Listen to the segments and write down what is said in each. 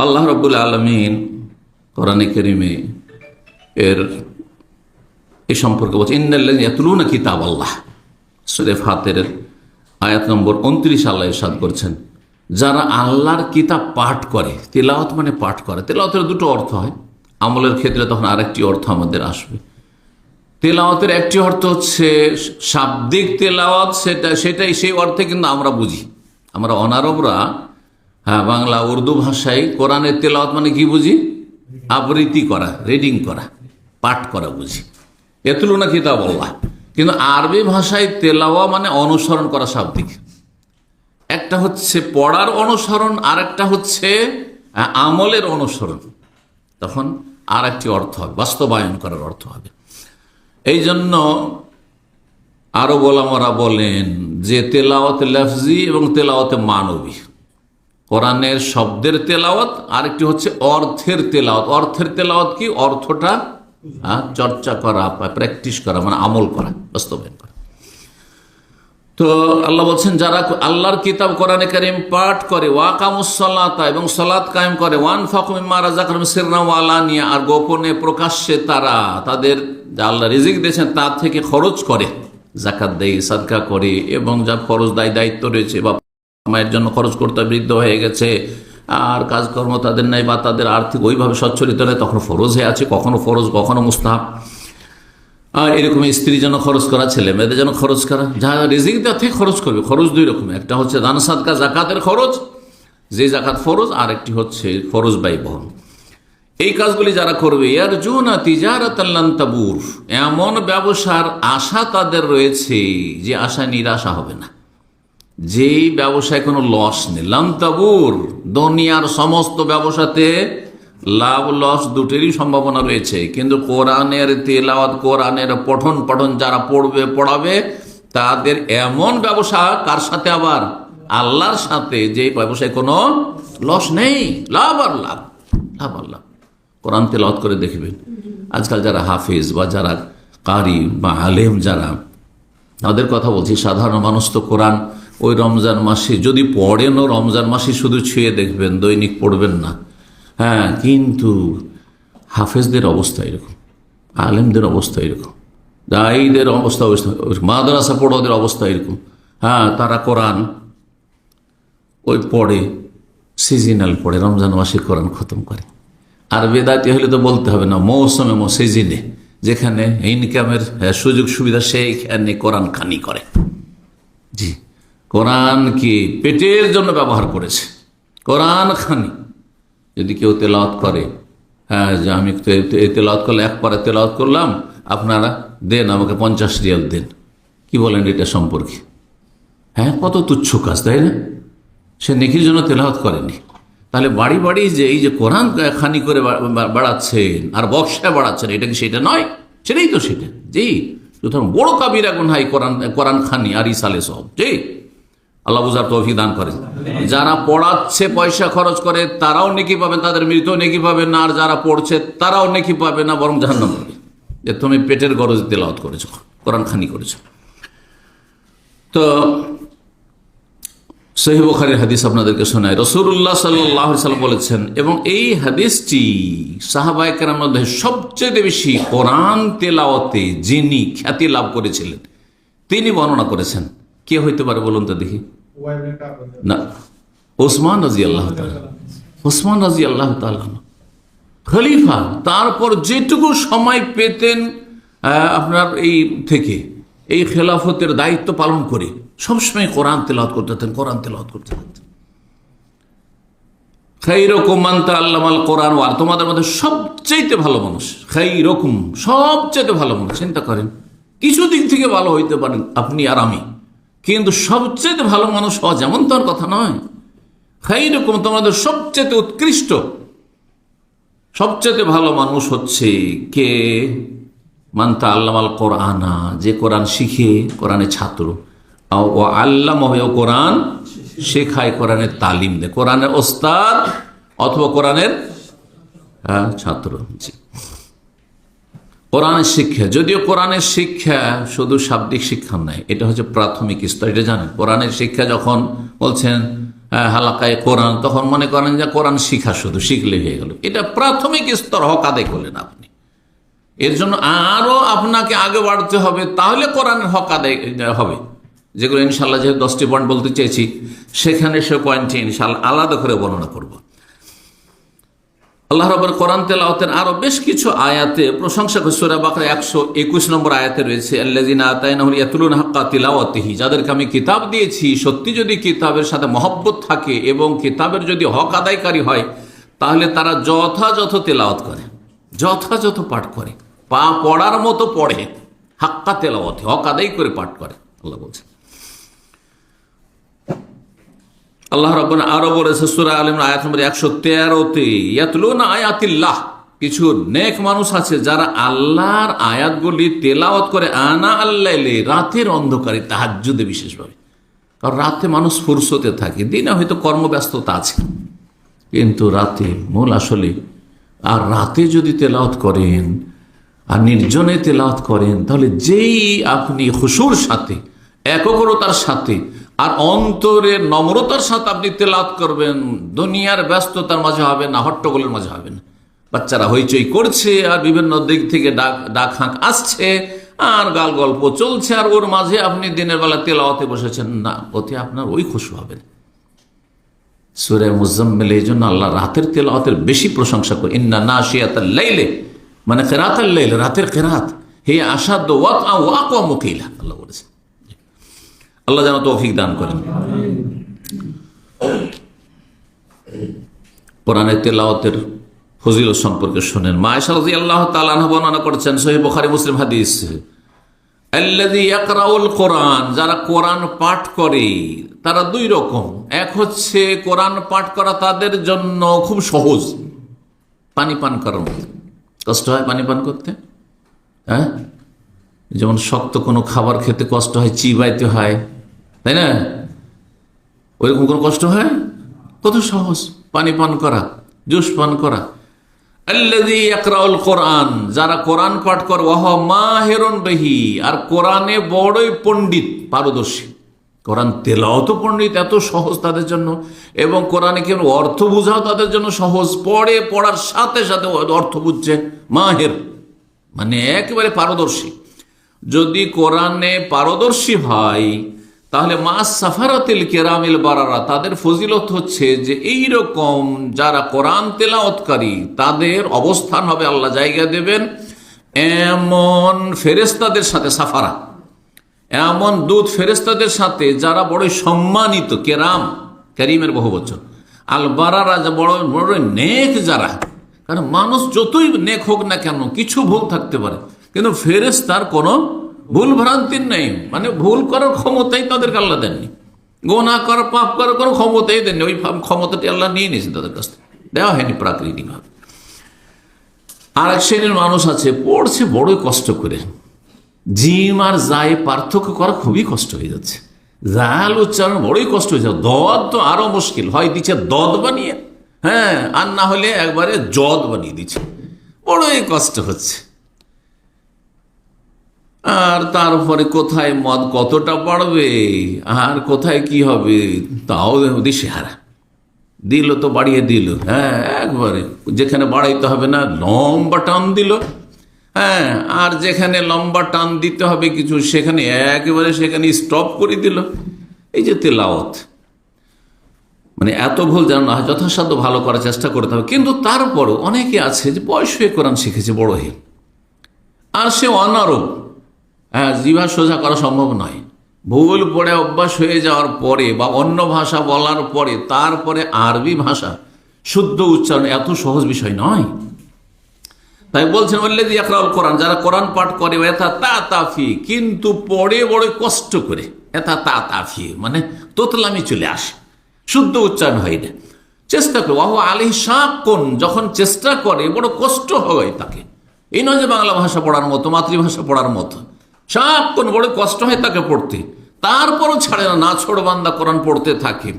আল্লাহ রবুল আলমিন কোরআনে করিমে এর এ সম্পর্কে বলছে ইন্দাল্লাতুলুনা কিতাব আল্লাহ সুরেফ হাতের আয়াত নম্বর উনত্রিশ আল্লাহ ইরশাদ করছেন, যারা আল্লাহর কিতাব পাঠ করে, তেলাওয়াত মানে পাঠ করে, তেলাওয়াতের দুটো অর্থ হয়। আমলের ক্ষেত্রে তখন আরেকটি অর্থ আমাদের আসবে। তেলাওয়াতের একটি অর্থ হচ্ছে, শাব্দিক তেলাওয়াত, সেটা, সেটাই সেই অর্থে কিন্তু আমরা বুঝি। আমরা অনারবরা হ্যাঁ বাংলা উর্দু ভাষায় কোরআনের তেলাওয়াত মানে কি বুঝি? আবৃত্তি করা রিডিং করা, পাঠ করা বুঝি। এতুলু না কিতাব আল্লাহ কিন্তু আরবি ভাষায় তেলাওয়া মানে অনুসরণ করা শাব্দিক। একটা হচ্ছে পড়ার অনুসরণ আর একটা হচ্ছে আমলের অনুসরণ। তখন আর একটি অর্থ হবে, বাস্তবায়ন করার অর্থ হবে। এই জন্য আরও গোলামরা বলেন যে তেলাওয়াত লফজি এবং তেলাওয়াত মানবী। কোরআনের শব্দের তেলাওয়াত, আরেকটি হচ্ছে অর্থের তেলাওয়াত। অর্থের তেলাওয়াত কি? অর্থটা চর্চা করা, প্র্যাকটিস করা মানে আমল করা, বাস্তবায়ন করা। তো আল্লাহ বলছেন, যারা আল্লাহর কিতাব কোরআনে কারিম পাঠ করে ওয়াকামুসলাতা এবং সলাৎ কায়েম করে ওয়ান ফাকুমিমা রাজাকার সিরনা ওয়ালানিয়া আর গোপনে প্রকাশ্যে তারা, তাদের যা আল্লাহ রিজিক দিয়েছেন তার থেকে খরচ করে জাকাত দেয়, সাদকা করে, এবং যা খরচ দায়, দায়িত্ব রয়েছে, বা মায়ের জন্য খরচ করতে বৃদ্ধ হয়ে গেছে, আর কাজকর্ম তাদের নাই বা তাদের আর্থিক ওইভাবে সচ্ছলিত নেই, তখন ফরজ হয়ে আছে, কখনো ফরজ, কখনো মুস্তাহাব। আর এরকম স্ত্রীর জন্য খরচ করা, ছেলে মেয়েদের জন্য খরচ করা, যা রিজিক দেওয়া থেকে খরচ করবে, খরচ দুই রকম একটা হচ্ছে দান, সাদকা, জাকাতের খরচ, যে জাকাত ফরজ, আর একটি হচ্ছে ফরজ ব্যয় বহন। এই কাজগুলি যারা করবে ইয়ার জুনা তিজারাত এমন ব্যবসার আশা তাদের রয়েছে যে আশা নিরাশা হবে না। যেই ব্যবসায় কোনো লস নেই। লান্তাবুর দুনিয়ার সমস্ত ব্যবসাতে লাভ লস দুটোরই সম্ভাবনা রয়েছে। কিন্তু কোরআনের তেলাওয়াত, কোরআনের পঠন পঠন যারা পড়বে, পড়াবে, তাদের এমন ব্যবসা কার সাথে আবার? আল্লাহর সাথে যে ব্যবসায় কোনো লস নেই। লাভ আর লাভ। লাভ আর লাভ। কোরআন তেলাওয়াত করে দেখবেন। আজকাল যারা হাফিজ বা যারা কারি বা আলেম যারা, তাদের কথা বলছি, সাধারণ মানুষ তো কোরআন ওই রমজান মাসে। যদি পড়েনও রমজান মাসে শুধু ছুঁয়ে দেখবেন দৈনিক পড়বেন না। হ্যাঁ কিন্তু হাফেজদের অবস্থা এরকম আলেমদের অবস্থা এরকম দায়ীদের অবস্থা মাদ্রাসা পড়োদের অবস্থা এরকম। হ্যাঁ তারা কোরআন ওই পড়ে সিজনাল পড়ে রমজান মাসে কোরআন খতম করে। আর বেদাতি হলে তো বলতে হবে না মৌসুমে মো সিজিনে যেখানে ইনকামের হ্যাঁ, সুযোগ সুবিধা সেইখানে কোরআন খানি করে। জি। কোরআন কি পেটের জন্য ব্যবহার করেছে? কোরআন খানি। যদি কেউ তেলাওয়াত করে হ্যাঁ যে আমি তো এ- এই তেলাওয়াত করলে এক পারে তেলাওয়াত করলাম, আপনারা দেন, আমাকে পঞ্চাশ রিয়াল দেন। কি বলেন এটা সম্পর্কে? হ্যাঁ কত তুচ্ছ কাজ, তাই না? সে নেকির জন্য তেলাওয়াত করেনি। তাহলে বাড়ি বাড়ি যে এই যে কোরআন খানি করে বাড়াচ্ছেন, আর বক্সায় বাড়াচ্ছেন, এটা কি সেটা নয়? সেটাই তো সেটা। জি, সুতরাং বড় কাবিরা গুনহাই কোরআন কোরআন খানি, আর ইসালে সব। জি। আল্লাহ বুঝার তৌফিক দান করেন। যারা পড়াচ্ছে, পয়সা খরচ করে, তারাও নেকি পাবেন, তাদের মৃত নেকি পাবেন না, আর যারা পড়ছে, তারাও নেকি পাবে না, বরং জাহান্নাম পাবে যে তুমি পেটের গরজ তেলাওয়াত করেছ কোরআন খানি করেছ। তো সহি বুখারীর হাদিস আপনাদেরকে শোনায় রসুল্লাহ সাল্লাহ সাল্লাম বলেছেন, এবং এই হাদিসটি সাহাবাহিকের মধ্যে সবচেয়ে বেশি কোরআন তেলাওয়াতে যিনি খ্যাতি লাভ করেছিলেন, তিনি বর্ণনা করেছেন। কে হইতে পারে বলুন তো দেখি। না, ওসমান রাজি আল্লাহ ওসমান রাজি আল্লাহ খলিফা, তারপর যেটুকু সময় পেতেন আপনার এই থেকে, এই খেলাফতের দায়িত্ব পালন করে, সবসময় কোরআন তেলাওয়াত করতে থাকতেন, কোরআন তেলাওয়াত করতে থাকতেন। খাই রকম মানতা আল্লামাল কোরআন আর তোমাদের মধ্যে সবচাইতে ভালো মানুষ খাই রকম সবচাইতে ভালো মানুষ, চিন্তা করেন কিছু দিক থেকে ভালো হইতে পারেন আপনি আর আমি। কিন্তু সবচেয়ে ভালো মানুষ হওয়া যেমন তার কথা নয়। খাই রকম তোমাদের সবচেয়ে উৎকৃষ্ট। সবচেয়ে ভালো মানুষ হচ্ছে কে? মানতা আল্লামাল কোরআনা, যে কোরআন শিখে কোরআনের ছাত্র। ও আল্লাহ ও কোরআন শেখায় কোরআনের তালিম দেয়। কোরআনের ওস্তাদ অথবা কোরআনের ছাত্র। জি। কোরআনের শিক্ষা, যদিও কোরআনের শিক্ষা শুধু শাব্দিক শিক্ষা নয়, এটা হচ্ছে প্রাথমিক স্তর, এটা জানেন। কোরআনের শিক্ষা যখন বলছেন হালাকায় কোরআন, তখন মনে করেন যে কোরআন শিখা শুধু শিখলে হয়ে গেল। এটা প্রাথমিক স্তর, হক আদায় করলেন আপনি। এর জন্য আরও আপনাকে আগে বাড়তে হবে, তাহলে কোরআনের হক আদায় হবে। যেগুলো ইনশাল্লাহ যেহেতু দশটি পয়েন্ট বলতে চেয়েছি, সেখানে সে পয়েন্টটি ইনশাল্লাহ আলাদা করে বর্ণনা করব। আল্লাহ রবের কোরআন তেলাওয়াতের আরও বেশ কিছু আয়াতে প্রশংসা সুরা বাকরা একশো একুশ নম্বর আয়াতে রয়েছে আতায়নাহুল ইয়াতুলুন হাক্কা যাদেরকে আমি কিতাব দিয়েছি, সত্যি যদি কিতাবের সাথে মহব্বত থাকে এবং কিতাবের যদি হক আদায়কারী হয়, তাহলে তারা যথাযথ তেলাওয়াত করে, যথাযথ পাঠ করে, পা পড়ার মতো পড়ে, হাক্কা তেলাওয়াতি, হক আদায় করে পাঠ করে, আল্লাহ বলছে। আল্লাহ রব্বান আরও বলেছে, সুরা আলিম আয়াত নম্বর একশো তেরোতে, ইয়াতলুনা আয়াতিল্লাহ। কিছু নেক মানুষ আছে যারা আল্লাহর আয়াতগুলি তেলাওয়াত করে আনা আল্লাইলে রাতের অন্ধকারে তাহাজ্জুদে বিশেষভাবে। কারণ রাতে মানুষ ফুরসতে থাকে, দিনে হয়তো কর্মব্যস্ততা আছে। কিন্তু রাতে মূল আসলে, আর রাতে যদি তেলাওয়াত করেন, আর নির্জনে তেলাওয়াত করেন, তাহলে যেই আপনি হুসুর সাথে, একগ্রতার সাথে আর অন্তরের নম্রতার সাথে আপনি তেলাত করবেন, দুনিয়ার ব্যস্ততার মাঝে হবে না, হট্টগোলের মাঝে হবে না। বাচ্চারা হইচই করছে আর বিভিন্ন দিক থেকে ডাক ডাক হাঁক আসছে, আর গাল গল্প চলছে, আর ওর মাঝে আপনি দিনের বেলা তেলাওয়াতে বসেছেন, না, ওতে আপনার ওই খুশি হবে সুরে মুজাম্মেল এই জন্য আল্লাহ রাতের তেলাওয়াতের বেশি প্রশংসা করে। ইন্না না শিয়াতাল লাইলে মানে কেরাতাল লাইলে, রাতের কেরাত। হে আসাদ ওয়াক ওয়াক মুকিলা, আল্লাহ বলেছে আল্লাহ যেন তৌফিক দান করেন। কোরআনের তেলাওয়াতের ফজিল সম্পর্কে শোনেন। মায়েশা রাজি আল্লাহ তালাহ বর্ণনা করেছেন সহি বখারি মুসলিম হাদিস। কোরআন, যারা কোরআন পাঠ করে, তারা দুই রকম। এক হচ্ছে কোরআন পাঠ করা তাদের জন্য খুব সহজ। পানি পান করার কষ্ট হয় পানি পান করতে? হ্যাঁ? যেমন শক্ত কোনো খাবার খেতে কষ্ট হয়, চিবাইতে হয়। তাই না? ওইরকম কোনো কষ্ট হয়? কত সহজ। পানি পান করা, জুস পান করা। কোরআন, যারা কোরআন পাঠ করে, ওয়াহ মাহেরন বেহি। আর কোরআনে বড়ই পণ্ডিত, পারদর্শী। কোরআন তেলাও তো পণ্ডিত, এত সহজ তাদের জন্য। এবং কোরআনে কেন অর্থ বোঝাও তাদের জন্য সহজ। পড়ে, পড়ার সাথে সাথে অর্থ বুঝছে। মাহের মানে একেবারে পারদর্শী। যদি কোরআনে পারদর্শী হয় তাহলে মাস সাফারাতিল কেরামিল বারারা, তাদের ফজিলত হচ্ছে যে এই রকম যারা কোরআন তেলাওতকারী তাদের অবস্থান হবে আল্লাহ জায়গা দেবেন এমন ফেরেস্তাদের সাথে সাফারা। এমন দুধ ফেরেস্তাদের সাথে যারা বড় সম্মানিত, কেরাম, করিমের বহু বছর। আল বারারা যা বড় বড় নেক যারা, কারণ মানুষ যতই নেক হোক না কেন, কিছু ভুল থাকতে পারে। কিন্তু ফেরেস্তার কোনো ভুল ভ্রান্তির নেই। মানে ভুল করার ক্ষমতাই তাদেরকে আল্লাহ দেননি। গোনা করার পাপ করার কোনো ক্ষমতাই দেননি। ওই ক্ষমতাটি আল্লাহ নিয়ে নিয়েছেন তাদের কাছ থেকে। দেওয়া হয়নি প্রাকৃতিকভাবে আর এক শ্রেণির মানুষ আছে, পড়ছে বড়ই কষ্ট করে। জিম আর যায় পার্থক্য করা খুবই কষ্ট হয়ে যাচ্ছে। জাল উচ্চারণ বড়ই কষ্ট হয়ে যাচ্ছে। দদ তো আরও মুশকিল। হয় দিচ্ছে দদ বানিয়ে। হ্যাঁ আর না হলে একবারে জদ বানিয়ে দিচ্ছে। বড়ই কষ্ট হচ্ছে। আর তারপরে কোথায় মদ কতটা বাড়বে? আর কোথায় কি হবে? তাও দিশেহারা। দিল তো বাড়িয়ে দিল। হ্যাঁ একবারে। যেখানে বাড়াইতে হবে না, লম্বা টান দিল। হ্যাঁ আর যেখানে লম্বা টান দিতে হবে কিছু, সেখানে একেবারে সেখানে স্টপ করে দিল। এই যে তেলাওয়াত। মানে এত ভুল যেন না যথাসাধ্য ভালো করার চেষ্টা করতে হবে। কিন্তু তারপরও অনেকে আছে যে বয়স হয়ে কোরআন শিখেছে, বড় হয়ে। আর সে অনারব হ্যাঁ জিভা সোজা করা সম্ভব নয়। ভূগোল পড়ে অভ্যাস হয়ে যাওয়ার পরে বা অন্য ভাষা বলার পরে, তারপরে আরবি ভাষা শুদ্ধ উচ্চারণ এত সহজ বিষয় নয়। তাই বলছেন বললেদি একরাউল কোরআন যারা কোরআন পাঠ করে এথা তা তাফি কিন্তু পড়ে বড় কষ্ট করে এথা তা তাফি মানে তোতলামি চলে আসে। শুদ্ধ উচ্চারণ হয় না। চেষ্টা করে ওহ আলি কোন যখন চেষ্টা করে, বড় কষ্ট হয় তাকে। এই নয় যে বাংলা ভাষা পড়ার মতো, মাতৃভাষা পড়ার মতো। কোন বড় কষ্ট হয় তাকে পড়তে। তারপরও ছাড়ে না ছোড় বান্দা কোরআন পড়তে থাকে।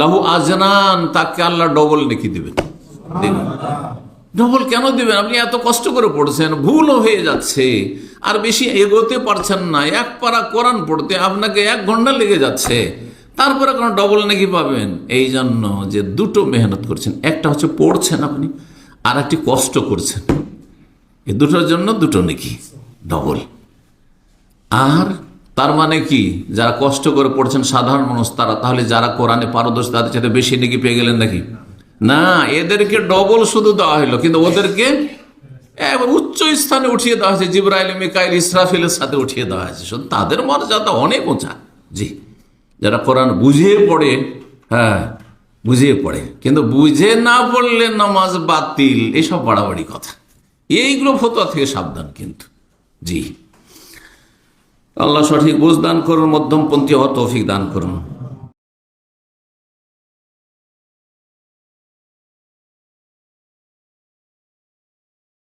লাহু আজনান, তাকে আল্লাহ ডবল লিখে দিবেন। ডবল কেন দিবেন? আপনি এত কষ্ট করে পড়ছেন, ভুলও হয়ে যাচ্ছে। আর বেশি এগোতে পারছেন না, এক পারা কোরআন পড়তে আপনাকে এক ঘণ্টা লেগে যাচ্ছে। তারপরে কোনো ডবল নাকি পাবেন? এই জন্য যে দুটো মেহনত করছেন, একটা হচ্ছে পড়ছেন আপনি আর একটি কষ্ট করছেন। এই দুটোর জন্য দুটো নাকি, ডবল। আর তার মানে কি? যারা কষ্ট করে পড়ছেন সাধারণ মানুষ, তারা তাহলে যারা কোরআনে পারদর্শী, তাদের সাথে বেশি নাকি পেয়ে গেলেন নাকি? না, এদেরকে ডবল শুধু দেওয়া হলো, কিন্তু ওদেরকে উচ্চ স্থানে উঠিয়ে দেওয়া হয়েছে। জিব্রাইল, মিকাইল, ইসরাফিলের সাথে উঠিয়ে দেওয়া হয়েছে। শুধু তাদের মর্যাদা অনেক উঁচা। জি, যারা কোরআন বুঝিয়ে পড়ে হ্যাঁ বুঝিয়ে পড়ে, কিন্তু বুঝে না পড়লে নামাজ বাতিল, এসব বাড়াবাড়ি কথা। এইগুলো ফতোয়া থেকে সাবধান কিন্তু। জি। আল্লাহ সঠিক বুঝ দান করুন মধ্যমপন্থী হওয়া তৌফিক দান করুন।